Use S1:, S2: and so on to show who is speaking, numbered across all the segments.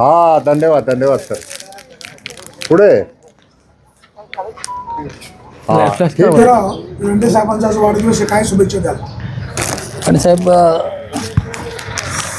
S1: हा धन्यवाद धन्यवाद सर पुढे? हा. ठीक आहे.
S2: तर लेंडे साहेबांचा आज वाढदिवस आहे काय शुभेच्छा द्याल?
S3: आणि साहेब अ,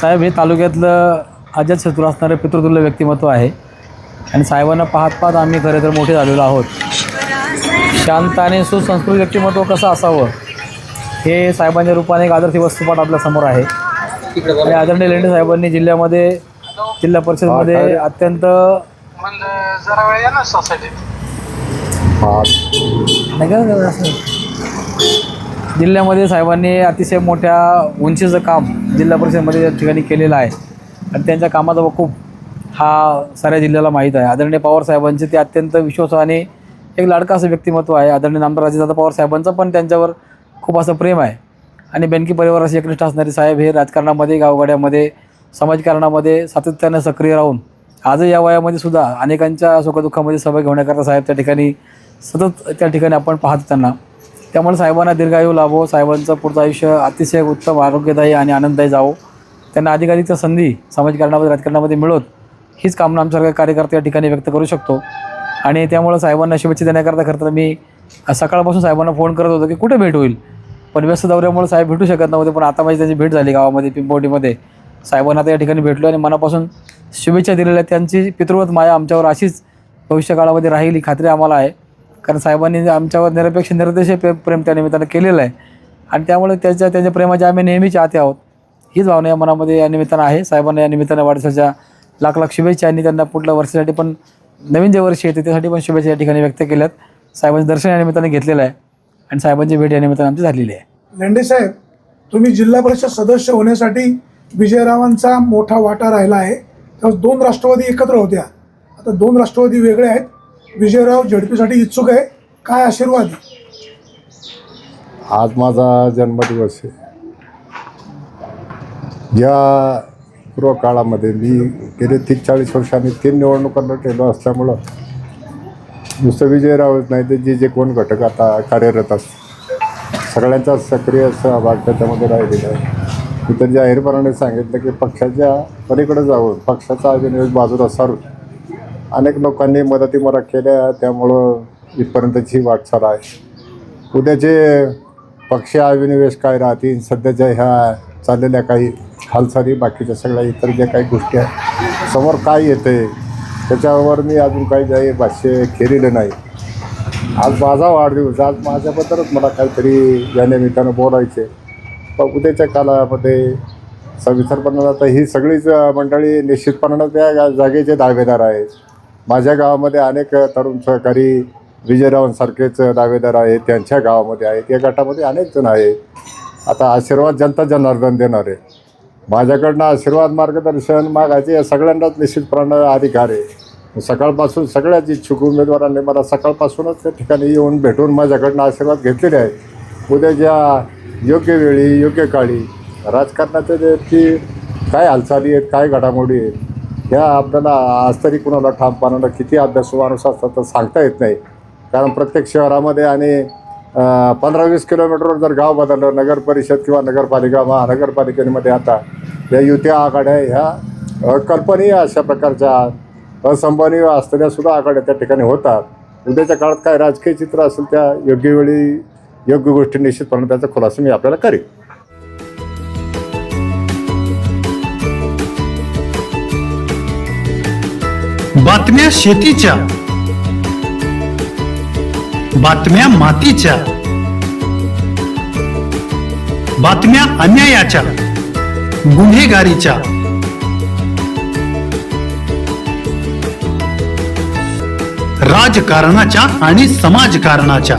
S3: साहेब हे तालुक्यातलं अजत शत्रू असणारं पितृतुल्य व्यक्तिमत्व आहे. आणि साहेबांना पाहत पाहत आम्ही खरं तर मोठे झालेलो आहोत. शांत आणि सुसंस्कृत व्यक्तिमत्व कसं असावं हे साहेबांच्या रूपाने एक आदर्श वस्तुपाठ आपल्यासमोर आहे. आणि आदरणीय लेंडे साहेबांनी जिल्ह्यामध्ये जिल्हा परिषदमध्ये अत्यंत
S4: म्हणलं जरा वेळ या ना सोसायटीत
S3: नाही का? असं जिल्ह्यामध्ये साहेबांनी अतिशय मोठ्या उंचीचं काम जिल्हा परिषदेमध्ये या ठिकाणी केलेलं आहे. आणि त्यांच्या कामाचा खूप हा साऱ्या जिल्ह्याला माहीत आहे. आदरणीय पवार साहेबांचे ते अत्यंत विश्वास आणि एक लाडका असं व्यक्तिमत्व आहे. आदरणीय नामदार अजितदादा पवार साहेबांचं पण त्यांच्यावर खूप असं प्रेम आहे. आणि बँकी परिवाराशी एकनिष्ठ असणारे साहेब हे राजकारणामध्ये गावगाड्यामध्ये समाजकारणामध्ये सातत्यानं सक्रिय राहून आजही या वयामध्ये सुद्धा अनेकांच्या सुखदुःखामध्ये सहभागी होण्याकरता साहेब त्या ठिकाणी सतत त्या ठिकाणी आपण पाहतो त्यांना. त्यामुळे साहेबांना दीर्घायू लाभो साहेबांचं पुढचं आयुष्य अतिशय उत्तम आरोग्यदायी आणि आनंददायी जावो. त्यांना अधिकाधिक संधी समाजकारणामध्ये राजकारणामध्ये मिळवत हीच कामना आमच्यासारखे कार्यकर्ते या ठिकाणी व्यक्त करू शकतो. आणि त्यामुळं साहेबांना शुभेच्छा देण्याकरता खरं तर मी सकाळपासून साहेबांना फोन करत होतो की कुठे भेट होईल? पण व्यस्त दौऱ्यामुळे साहेब भेटू शकत नव्हते पण आता माझी त्यांची भेट झाली गावामध्ये पिंपोटीमध्ये साहेबांना त्या ठिकाणी भेटलो आणि मनापासून शुभेच्छा दिलेल्या त्यांची पितृवत माया आमच्यावर अशीच भविष्यकाळामध्ये राहील ही खात्री आम्हाला आहे. कारण साहेबांनी आमच्यावर निरपेक्ष निर्देश प्रेम प्रेम त्या निमित्तानं केलेलं आहे. आणि त्यामुळे त्याच्या त्यांच्या प्रेमाचे आम्ही नेहमीच आते आहोत. हीच भावना या मनामध्ये या निमित्तानं आहे. साहेबांना या निमित्तानं वाढदिवसाच्या लाख लाख शुभेच्छा आणि त्यांना पुढल्या वर्षासाठी पण नवीन जे वर्ष येते त्यासाठी पण शुभेच्छा या ठिकाणी व्यक्त केल्यात. साहेबांचं दर्शन या निमित्ताने घेतलेलं आहे. आणि साहेबांची भेट या निमित्तानं आमची झालेली आहे.
S2: लेंडे साहेब तुम्ही जिल्हा परिषद सदस्य होण्यासाठी विजयरावांचा मोठा वाटा राहिला आहे. तर दोन राष्ट्रवादी एकत्र होत्या. आता दोन राष्ट्रवादी वेगळे आहेत. विजयराव झडपीसाठी इच्छुक आहे. काय आशीर्वाद?
S1: आज माझा जन्मदिवस आहे. या पूर्व काळामध्ये मी गेले तीस चाळीस वर्षांनी तीन निवडणुकांना केलो असल्यामुळं नुसतं विजयरावच नाही तर जे जे कोण घटक आता कार्यरत असतात. सगळ्यांचा सक्रिय सहभाग त्याच्यामध्ये राहिलेला आहे. इतर जाहीरपणाने सांगितलं की पक्षाच्या पलीकडे जावं पक्षाचा अभिनिवेश बाजूला सारून अनेक लोकांनी मदती मला केल्या त्यामुळं इथपर्यंतची वाटचाल आहे. उद्याचे पक्ष अभिनिवेश काय राहतील सध्याच्या ह्या चाललेल्या काही हालचाली बाकीच्या सगळ्या इतर ज्या काही गोष्टी आहेत समोर काय येते त्याच्यावर मी अजून काही जाहीर भाष्य केलेलं नाही. आज माझा वाढदिवस आज माझ्याबद्दलच मला काहीतरी या निमित्तानं बोलायचे उद्याच्या काळामध्ये सविस्तरपणाला तर ही सगळीच मंडळी निश्चितपणानं त्या जागेचे दावेदार आहेत. माझ्या गावामध्ये अनेक तरुण सहकारी विजयरावांसारखेच दावेदार आहेत त्यांच्या गावामध्ये आहेत. या गटामध्ये अनेक जण आहेत. आता आशीर्वाद जनता जनार्दन देणार आहे. माझ्याकडनं आशीर्वाद मार्गदर्शन मागायचे या सगळ्यांनाच निश्चितपणानं अधिकार आहे. सकाळपासून सगळ्याच इच्छुक उमेदवारांनी मला सकाळपासूनच त्या ठिकाणी येऊन भेटून माझ्याकडनं आशीर्वाद घेतलेले आहेत. उद्या ज्या योग्य वेळी योग्य काळी. राजकारणाच्या जे की काय हालचाली आहेत काय घडामोडी आहेत ह्या आपल्याला आज तरी कुणाला ठामपणानं किती अभ्यास माणूस असतात तर सांगता येत नाही. कारण प्रत्येक शहरामध्ये आणि पंधरा वीस किलोमीटरवर जर गाव बदललं नगर परिषद किंवा नगरपालिका महानगरपालिकेमध्ये आता या युत्या आघाड्या ह्या कल्पनीय अशा प्रकारच्या असंभवनीय असलेल्या सुद्धा आघाड्या त्या ठिकाणी होतात. उद्याच्या काळात काय राजकीय चित्र असेल त्या योग्य वेळी योग्य गोष्टी निश्चितपणे त्याचा खुलासा मी आपल्याला करेन.
S5: बातम्या शेतीच्या बातम्या मातीच्या बातम्या अन्यायाच्या गुन्हेगारीच्या. राजकारणाच्या आणि समाजकारणाच्या.